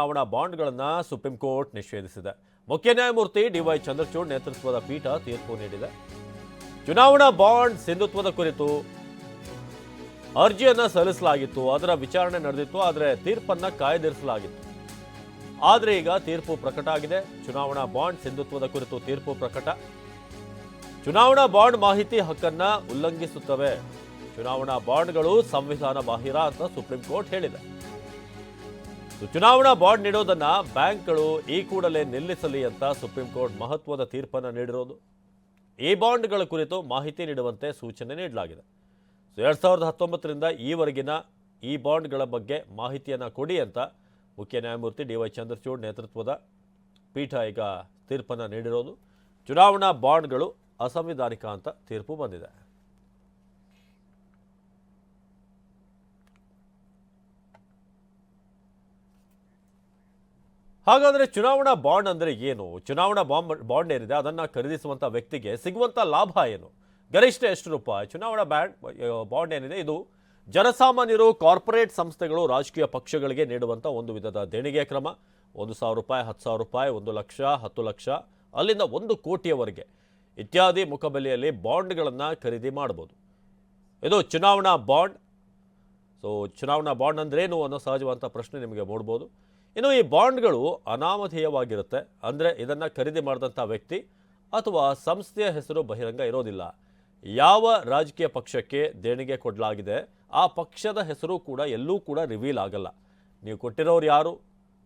ಚುನಾವಣಾ ಬಾಂಡ್ಗಳನ್ನು supreme court ನಿಷೇಧಿಸಿದೆ. ಮುಖ್ಯ ನ್ಯಾಯಮೂರ್ತಿ ಡಿವೈ ಚಂದ್ರಚೂಡ್ ನೇತೃತ್ವದ ಪೀಠ ತೀರ್ಪು ನೀಡಿದೆ. ಚುನಾವಣಾ ಬಾಂಡ್ ಸಿಂಧುತ್ವದ ಕುರಿತು ಅರ್ಜಿಯನ್ನು ಸಲ್ಲಿಸಲಾಗಿತ್ತು, ಅದರ ವಿಚಾರಣೆ ನಡೆದಿತ್ತು, ಆದರೆ ತೀರ್ಪನ್ನ ಕಾಯ್ದಿರಿಸಲಾಗಿತ್ತು. ಆದರೆ ಈಗ ತೀರ್ಪು ಪ್ರಕಟ ಆಗಿದೆ. ಚುನಾವಣಾ ಬಾಂಡ್ ಸಿಂಧುತ್ವದ ಕುರಿತು ತೀರ್ಪು ಪ್ರಕಟ. ಚುನಾವಣಾ ಬಾಂಡ್ ಮಾಹಿತಿ ಹಕ್ಕನ್ನ ಉಲ್ಲಂಘಿಸುತ್ತವೆ. ಚುನಾವಣಾ ಬಾಂಡ್ಗಳು ಸಂವಿಧಾನ ಬಾಹಿರ ಅಂತ ಸುಪ್ರೀಂ ಕೋರ್ಟ್ ಹೇಳಿದೆ. ಚುನಾವಣಾ ಬಾಂಡ್ ನೀಡೋದನ್ನ ಬ್ಯಾಂಕ್ಗಳು ಈ ಕೂಡಲೇ ನಿಲ್ಲಿಸಲಿ ಅಂತ ಸುಪ್ರೀಂ ಕೋರ್ಟ್ ಮಹತ್ವದ ತೀರ್ಪನ್ನು ನೀಡಿರೋದು. ಈ ಬಾಂಡ್ಗಳ ಕುರಿತು ಮಾಹಿತಿ ನೀಡುವಂತೆ ಸೂಚನೆ ನೀಡಲಾಗಿದೆ. ಸೊ ಎರಡು ಸಾವಿರದ ಹತ್ತೊಂಬತ್ತರಿಂದ ಈವರೆಗಿನ ಈ ಬಾಂಡ್ಗಳ ಬಗ್ಗೆ ಮಾಹಿತಿಯನ್ನು ಕೊಡಿ ಅಂತ ಮುಖ್ಯ ನ್ಯಾಯಮೂರ್ತಿ ಡಿ ವೈ ಚಂದ್ರಚೂಡ್ ನೇತೃತ್ವದ ಪೀಠ ಈಗ ತೀರ್ಪನ್ನು ನೀಡಿರೋದು. ಚುನಾವಣಾ ಬಾಂಡ್ಗಳು ಅಸಂವಿಧಾನಿಕ ಅಂತ ತೀರ್ಪು ಬಂದಿದೆ. ಹಾಗಾದ್ರೆ ಚುನಾವಣಾ ಬಾಂಡ್ ಅಂದರೆ ಏನು? ಚುನಾವಣಾ ಬಾಂಡ್ ಬಾಂಡ್ ಏನಿದೆ, ಅದನ್ನು ಖರೀದಿಸುವಂಥ ವ್ಯಕ್ತಿಗೆ ಸಿಗುವಂಥ ಲಾಭ ಏನು? ಗರಿಷ್ಠ ಎಷ್ಟು ರೂಪಾಯಿ? ಚುನಾವಣಾ ಬ್ಯಾಂಡ್ ಬಾಂಡ್ ಏನಿದೆ? ಇದು ಜನಸಾಮಾನ್ಯರು, ಕಾರ್ಪೊರೇಟ್ ಸಂಸ್ಥೆಗಳು, ರಾಜಕೀಯ ಪಕ್ಷಗಳಿಗೆ ನೀಡುವಂಥ ಒಂದು ವಿಧದ ದೇಣಿಗೆ ಕ್ರಮ. ಒಂದು ಸಾವಿರ ರೂಪಾಯಿ, ಹತ್ತು ಸಾವಿರ ರೂಪಾಯಿ, ಒಂದು ಲಕ್ಷ, ಹತ್ತು ಲಕ್ಷ, ಅಲ್ಲಿಂದ ಒಂದು ಕೋಟಿಯವರೆಗೆ ಇತ್ಯಾದಿ ಮುಖಬೆಲೆಯಲ್ಲಿ ಬಾಂಡ್ಗಳನ್ನು ಖರೀದಿ ಮಾಡ್ಬೋದು ಇದು ಚುನಾವಣಾ ಬಾಂಡ್. ಸೊ, ಚುನಾವಣಾ ಬಾಂಡ್ ಅಂದ್ರೇನು ಅನ್ನೋ ಸಹಜವಾದಂಥ ಪ್ರಶ್ನೆ ನಿಮಗೆ ಮೂಡ್ಬೋದು. ಇನ್ನು ಈ ಬಾಂಡ್ಗಳು ಅನಾಮಧೇಯವಾಗಿರುತ್ತೆ. ಅಂದರೆ ಇದನ್ನು ಖರೀದಿ ಮಾಡಿದಂಥ ವ್ಯಕ್ತಿ ಅಥವಾ ಸಂಸ್ಥೆಯ ಹೆಸರು ಬಹಿರಂಗ ಇರೋದಿಲ್ಲ. ಯಾವ ರಾಜಕೀಯ ಪಕ್ಷಕ್ಕೆ ದೇಣಿಗೆ ಕೊಡಲಾಗಿದೆ, ಆ ಪಕ್ಷದ ಹೆಸರು ಕೂಡ ಎಲ್ಲೂ ಕೂಡ ರಿವೀಲ್ ಆಗಲ್ಲ. ನೀವು ಕೊಟ್ಟಿರೋರು ಯಾರು,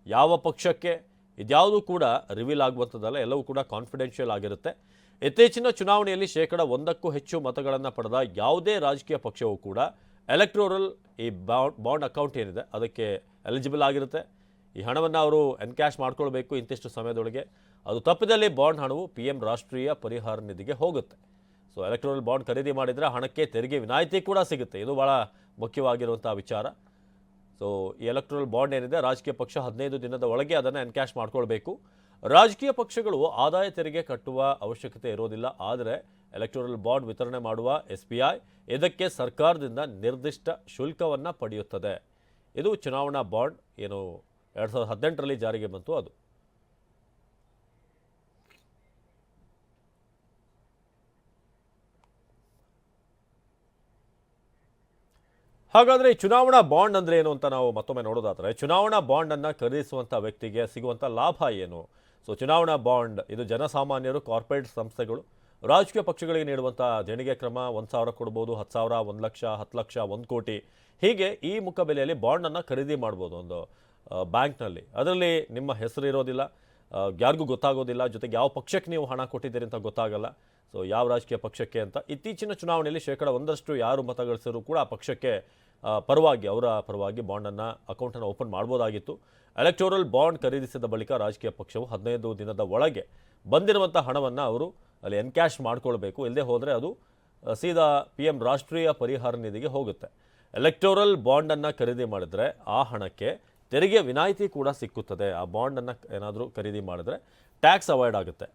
ಯಾವ ಪಕ್ಷಕ್ಕೆ, ಇದ್ಯಾವುದು ಕೂಡ ರಿವೀಲ್ ಆಗುವಂಥದ್ದಲ್ಲ ಎಲ್ಲವೂ ಕೂಡ ಕಾನ್ಫಿಡೆನ್ಷಿಯಲ್ ಆಗಿರುತ್ತೆ. ಇತ್ತೀಚಿನ ಚುನಾವಣೆಯಲ್ಲಿ ಶೇಕಡ ಒಂದಕ್ಕೂ ಹೆಚ್ಚು ಮತಗಳನ್ನು ಪಡೆದ ಯಾವುದೇ ರಾಜಕೀಯ ಪಕ್ಷವೂ ಕೂಡ ಎಲೆಕ್ಟ್ರೋರಲ್ ಈ ಬಾಂಡ್ ಬಾಂಡ್ ಅಕೌಂಟ್ ಏನಿದೆ, ಅದಕ್ಕೆ ಎಲಿಜಿಬಲ್ ಆಗಿರುತ್ತೆ. ಈ ಹಣವನ್ನು ಅವರು ಎನ್ಕ್ಯಾಶ್ ಮಾಡ್ಕೊಳ್ಬೇಕು ಇಂತಿಷ್ಟು ಸಮಯದೊಳಗೆ. ಅದು ತಪ್ಪಿದಲ್ಲಿ ಬಾಂಡ್ ಹಣವು ಪಿ ಎಂ ರಾಷ್ಟ್ರೀಯ ಪರಿಹಾರ ನಿಧಿಗೆ ಹೋಗುತ್ತೆ. ಸೊ ಎಲೆಕ್ಟ್ರೋರಲ್ ಬಾಂಡ್ ಖರೀದಿ ಮಾಡಿದರೆ ಹಣಕ್ಕೆ ತೆರಿಗೆ ವಿನಾಯಿತಿ ಕೂಡ ಸಿಗುತ್ತೆ. ಇದು ಭಾಳ ಮುಖ್ಯವಾಗಿರುವಂಥ ವಿಚಾರ. ಸೊ ಈ ಎಲೆಕ್ಟ್ರಲ್ ಬಾಂಡ್ ಏನಿದೆ, ರಾಜಕೀಯ ಪಕ್ಷ ಹದಿನೈದು ದಿನದ ಒಳಗೆ ಅದನ್ನು ಎನ್ಕ್ಯಾಶ್ ಮಾಡ್ಕೊಳ್ಬೇಕು. ರಾಜಕೀಯ ಪಕ್ಷಗಳು ಆದಾಯ ತೆರಿಗೆ ಕಟ್ಟುವ ಅವಶ್ಯಕತೆ ಇರೋದಿಲ್ಲ. ಆದರೆ ಎಲೆಕ್ಟ್ರಲ್ ಬಾಂಡ್ ವಿತರಣೆ ಮಾಡುವ ಎಸ್ ಬಿ ಐ ಇದಕ್ಕೆ ಸರ್ಕಾರದಿಂದ ನಿರ್ದಿಷ್ಟ ಶುಲ್ಕವನ್ನು ಪಡೆಯುತ್ತದೆ. ಇದು ಚುನಾವಣಾ ಬಾಂಡ್, ಏನು ಎರಡು ಸಾವಿರದ ಹದಿನೆಂಟರಲ್ಲಿ ಜಾರಿಗೆ ಬಂತು ಅದು. ಹಾಗಾದರೆ ಈ ಚುನಾವಣಾ ಬಾಂಡ್ ಅಂದರೆ ಏನು ಅಂತ ನಾವು ಮತ್ತೊಮ್ಮೆ ನೋಡೋದಾದರೆ, ಚುನಾವಣಾ ಬಾಂಡನ್ನು ಖರೀದಿಸುವಂಥ ವ್ಯಕ್ತಿಗೆ ಸಿಗುವಂಥ ಲಾಭ ಏನು? ಸೊ ಚುನಾವಣಾ ಬಾಂಡ್, ಇದು ಜನಸಾಮಾನ್ಯರು, ಕಾರ್ಪೊರೇಟ್ ಸಂಸ್ಥೆಗಳು, ರಾಜಕೀಯ ಪಕ್ಷಗಳಿಗೆ ನೀಡುವಂಥ ದೇಣಿಗೆ ಕ್ರಮ, ಒಂದು ಸಾವಿರ ಕೊಡ್ಬೋದು ಹತ್ತು ಸಾವಿರ, ಒಂದು ಲಕ್ಷ ಹತ್ತು ಲಕ್ಷ, ಒಂದು ಕೋಟಿ. ಹೀಗೆ ಈ ಮುಖಬೆಲೆಯಲ್ಲಿ ಬಾಂಡನ್ನು ಖರೀದಿ ಮಾಡ್ಬೋದು ಒಂದು. ಬ್ಯಾಂಕ್ನಲ್ಲಿ. ಅದರಲ್ಲಿ ನಿಮ್ಮ ಹೆಸರು ಇರೋದಿಲ್ಲ ಯಾರಿಗೂ ಗೊತ್ತಾಗೋದಿಲ್ಲ, ಜೊತೆಗೆ ಯಾವ ಪಕ್ಷಕ್ಕೆ ನೀವು ಹಣ ಕೊಟ್ಟಿದ್ದೀರಿ ಅಂತ ಗೊತ್ತಾಗಲ್ಲ. ಸೊ ಯಾವ ರಾಜಕೀಯ ಪಕ್ಷಕ್ಕೆ ಅಂತ. ಇತ್ತೀಚಿನ ಚುನಾವಣೆಯಲ್ಲಿ ಶೇಕಡ ಒಂದಷ್ಟು ಯಾರು ಮತ ಗಳಿಸಿದ್ರು ಕೂಡ ಆ ಪಕ್ಷಕ್ಕೆ ಪರವಾಗಿ, ಅವರ ಪರವಾಗಿ ಬಾಂಡನ್ನು, ಅಕೌಂಟನ್ನು ಓಪನ್ ಮಾಡ್ಬೋದಾಗಿತ್ತು. ಎಲೆಕ್ಟೋರಲ್ ಬಾಂಡ್ ಖರೀದಿಸಿದ ಬಳಿಕ ರಾಜಕೀಯ ಪಕ್ಷವು ಹದಿನೈದು ದಿನದ ಒಳಗೆ ಬಂದಿರುವಂಥ ಹಣವನ್ನು ಅವರು ಅಲ್ಲಿ ಎನ್ಕ್ಯಾಶ್ ಮಾಡ್ಕೊಳ್ಬೇಕು. ಇಲ್ಲದೆ ಹೋದರೆ ಅದು ಸೀದಾ ಪಿ ಎಂ ರಾಷ್ಟ್ರೀಯ ಪರಿಹಾರ ನಿಧಿಗೆ ಹೋಗುತ್ತೆ. ಎಲೆಕ್ಟೋರಲ್ ಬಾಂಡನ್ನು ಖರೀದಿ ಮಾಡಿದರೆ ಆ ಹಣಕ್ಕೆ ತೆರಿಗೆ ವಿನಾಯಿತಿ ಕೂಡ ಸಿಕ್ಕುತ್ತದೆ. ಆ ಬಾಂಡನ್ನು ಏನಾದರೂ ಖರೀದಿ ಮಾಡಿದ್ರೆ ಟ್ಯಾಕ್ಸ್ ಅವಾಯ್ಡ್ ಆಗುತ್ತೆ.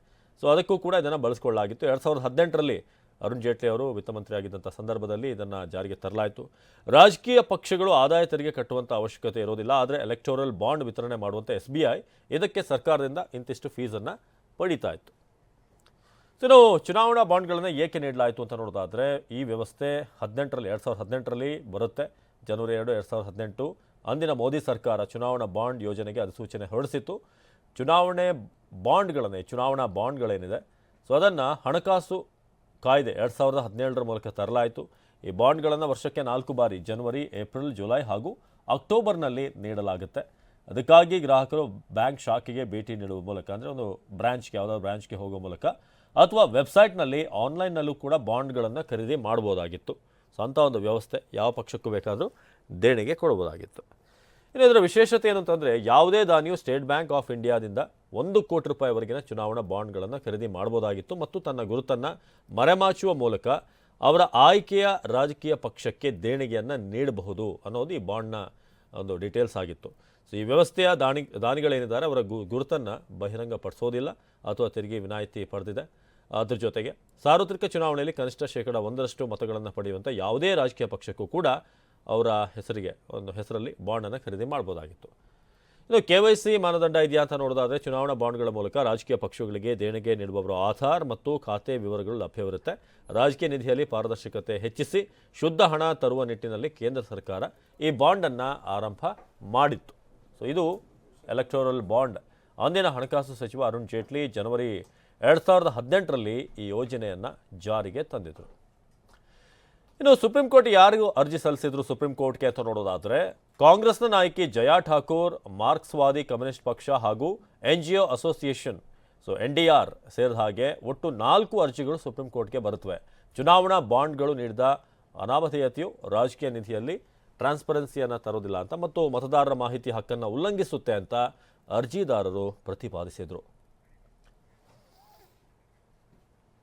ಸೊ ಅದಕ್ಕೂ ಕೂಡ ಇದನ್ನು ಬಳಸ್ಕೊಳ್ಳಲಾಗಿತ್ತು. ಎರಡು ಸಾವಿರದ ಹದಿನೆಂಟರಲ್ಲಿ ಅರುಣ್ ಜೇಟ್ಲಿ ಅವರು ವಿತ್ತ ಮಂತ್ರಿ ಆಗಿದ್ದಂಥ ಸಂದರ್ಭದಲ್ಲಿ ಇದನ್ನು ಜಾರಿಗೆ ತರಲಾಯಿತು. ರಾಜಕೀಯ ಪಕ್ಷಗಳು ಆದಾಯ ತೆರಿಗೆ ಕಟ್ಟುವಂಥ ಅವಶ್ಯಕತೆ ಇರೋದಿಲ್ಲ. ಆದರೆ ಎಲೆಕ್ಟೋರಲ್ ಬಾಂಡ್ ವಿತರಣೆ ಮಾಡುವಂಥ ಎಸ್ ಬಿ ಐ ಇದಕ್ಕೆ ಸರ್ಕಾರದಿಂದ ಇಂತಿಷ್ಟು ಫೀಸನ್ನು ಪಡೀತಾ ಇತ್ತು. ಸೊ ಇನ್ನು ಚುನಾವಣಾ ಬಾಂಡ್ಗಳನ್ನು ಏಕೆ ನೀಡಲಾಯಿತು ಅಂತ ನೋಡೋದಾದರೆ, ಈ ವ್ಯವಸ್ಥೆ ಹದಿನೆಂಟರಲ್ಲಿ, ಎರಡು ಸಾವಿರದ ಹದಿನೆಂಟರಲ್ಲಿ ಬರುತ್ತೆ. ಜನವರಿ ಎರಡು ಎರಡು ಸಾವಿರದ ಹದಿನೆಂಟು. ಅಂದಿನ ಮೋದಿ ಸರ್ಕಾರ ಚುನಾವಣಾ ಬಾಂಡ್ ಯೋಜನೆಗೆ ಅಧಿಸೂಚನೆ ಹೊರಡಿಸಿತ್ತು. ಚುನಾವಣೆ ಬಾಂಡ್ಗಳನ್ನೇ, ಚುನಾವಣಾ ಬಾಂಡ್ಗಳೇನಿದೆ ಸೊ ಅದನ್ನು ಹಣಕಾಸು ಕಾಯ್ದೆ ಎರಡು ಸಾವಿರದ ಹದಿನೇಳರ ಮೂಲಕ ತರಲಾಯಿತು. ಈ ಬಾಂಡ್ಗಳನ್ನು ವರ್ಷಕ್ಕೆ ನಾಲ್ಕು ಬಾರಿ ಜನವರಿ, ಏಪ್ರಿಲ್, ಜುಲೈ ಹಾಗೂ ಅಕ್ಟೋಬರ್ನಲ್ಲಿ ನೀಡಲಾಗುತ್ತೆ. ಅದಕ್ಕಾಗಿ ಗ್ರಾಹಕರು ಬ್ಯಾಂಕ್ ಶಾಖೆಗೆ ಭೇಟಿ ನೀಡುವ ಮೂಲಕ, ಅಂದರೆ ಒಂದು ಬ್ರ್ಯಾಂಚ್ಗೆ ಯಾವುದಾದ್ರು ಬ್ರಾಂಚ್ಗೆ ಹೋಗೋ ಮೂಲಕ, ಅಥವಾ ವೆಬ್ಸೈಟ್ನಲ್ಲಿ ಆನ್ಲೈನ್ನಲ್ಲೂ ಕೂಡ ಬಾಂಡ್ಗಳನ್ನು ಖರೀದಿ ಮಾಡ್ಬೋದಾಗಿತ್ತು. ಸೊ, ಅಂಥ ಒಂದು ವ್ಯವಸ್ಥೆ ಯಾವ ಪಕ್ಷಕ್ಕೂ ಬೇಕಾದರೂ ದೇಣಿಗೆ ಕೊಡ್ಬೋದಾಗಿತ್ತು. ಇನ್ನು ಇದರ ವಿಶೇಷತೆ ಏನು ಅಂತಂದರೆ ಯಾವುದೇ ದಾನಿಯು ಸ್ಟೇಟ್ ಬ್ಯಾಂಕ್ ಆಫ್ ಇಂಡಿಯಾದಿಂದ ಒಂದು ಕೋಟಿ ರೂಪಾಯಿವರೆಗಿನ ಚುನಾವಣಾ ಬಾಂಡ್ಗಳನ್ನು ಖರೀದಿ ಮಾಡ್ಬೋದಾಗಿತ್ತು ಮತ್ತು ತನ್ನ ಗುರುತನ್ನು ಮರೆಮಾಚುವ ಮೂಲಕ ಅವರ ಆಯ್ಕೆಯ ರಾಜಕೀಯ ಪಕ್ಷಕ್ಕೆ ದೇಣಿಗೆಯನ್ನು ನೀಡಬಹುದು ಅನ್ನೋದು ಈ ಬಾಂಡ್ನ ಒಂದು ಡೀಟೇಲ್ಸ್ ಆಗಿತ್ತು. ಸೊ ಈ ವ್ಯವಸ್ಥೆಯ ದಾನಿ ದಾನಿಗಳೇನಿದ್ದಾರೆ ಅವರ ಗು, ಗುರುತನ್ನು ಬಹಿರಂಗಪಡಿಸೋದಿಲ್ಲ ಅಥವಾ ತೆರಿಗೆ ವಿನಾಯಿತಿ ಪಡೆದಿದೆ. ಅದ್ರ ಜೊತೆಗೆ ಸಾರ್ವತ್ರಿಕ ಚುನಾವಣೆಯಲ್ಲಿ ಕನಿಷ್ಠ ಶೇಕಡ ಒಂದರಷ್ಟು ಮತಗಳನ್ನು ಪಡೆಯುವಂಥ ಯಾವುದೇ ರಾಜಕೀಯ ಪಕ್ಷಕ್ಕೂ ಕೂಡ ಅವರ ಹೆಸರಿಗೆ, ಒಂದು ಹೆಸರಲ್ಲಿ ಬಾಂಡನ್ನು ಖರೀದಿ ಮಾಡ್ಬೋದಾಗಿತ್ತು. ಇನ್ನು ಕೆ ವೈ ಸಿ ಮಾನದಂಡ ಇದೆಯಾ ಅಂತ ನೋಡೋದಾದರೆ, ಚುನಾವಣಾ ಬಾಂಡ್ಗಳ ಮೂಲಕ ರಾಜಕೀಯ ಪಕ್ಷಗಳಿಗೆ ದೇಣಿಗೆ ನೀಡುವವರ ಆಧಾರ್ ಮತ್ತು ಖಾತೆ ವಿವರಗಳು ಲಭ್ಯವಿರುತ್ತೆ. ರಾಜಕೀಯ ನಿಧಿಯಲ್ಲಿ ಪಾರದರ್ಶಕತೆ ಹೆಚ್ಚಿಸಿ ಶುದ್ಧ ಹಣ ತರುವ ನಿಟ್ಟಿನಲ್ಲಿ ಕೇಂದ್ರ ಸರ್ಕಾರ ಈ ಬಾಂಡನ್ನು ಆರಂಭ ಮಾಡಿತ್ತು. ಸೊ ಇದು ಎಲೆಕ್ಟೋರಲ್ ಬಾಂಡ್. ಅಂದಿನ ಹಣಕಾಸು ಸಚಿವ ಅರುಣ್ ಜೇಟ್ಲಿ ಜನವರಿ ಎರಡು ಸಾವಿರದ ಹದಿನೆಂಟರಲ್ಲಿ ಈ ಯೋಜನೆಯನ್ನು ಜಾರಿಗೆ ತಂದಿದ್ದರು ಇನ್ನು ಸುಪ್ರೀಂ ಕೋರ್ಟ್ ಯಾರಿಗೂ ಅರ್ಜಿ ಸಲ್ಲಿಸಿದ್ರು ಸುಪ್ರೀಂ ಕೋರ್ಟ್ಗೆ ಅಂತ ನೋಡೋದಾದ್ರೆ ಕಾಂಗ್ರೆಸ್ನ ನಾಯಕಿ ಜಯಾ ಠಾಕೂರ್, ಮಾರ್ಕ್ಸ್ವಾದಿ ಕಮ್ಯುನಿಸ್ಟ್ ಪಕ್ಷ ಹಾಗೂ ಎನ್ ಜಿ ಒ ಅಸೋಸಿಯೇಷನ್, ಸೊ ಎನ್ ಡಿ ಆರ್ ಸೇರಿದ ಹಾಗೆ ಒಟ್ಟು ನಾಲ್ಕು ಅರ್ಜಿಗಳು ಸುಪ್ರೀಂ ಕೋರ್ಟ್ಗೆ ಬರುತ್ತವೆ ಚುನಾವಣಾ ಬಾಂಡ್ಗಳು ನೀಡಿದ ಅನಾಮಧೇಯತೆಯು ರಾಜಕೀಯ ನಿಧಿಯಲ್ಲಿ ಟ್ರಾನ್ಸ್ಪರೆನ್ಸಿಯನ್ನು ತರೋದಿಲ್ಲ ಅಂತ ಮತ್ತು ಮತದಾರರ ಮಾಹಿತಿ ಹಕ್ಕನ್ನು ಉಲ್ಲಂಘಿಸುತ್ತೆ ಅಂತ ಅರ್ಜಿದಾರರು ಪ್ರತಿಪಾದಿಸಿದರು.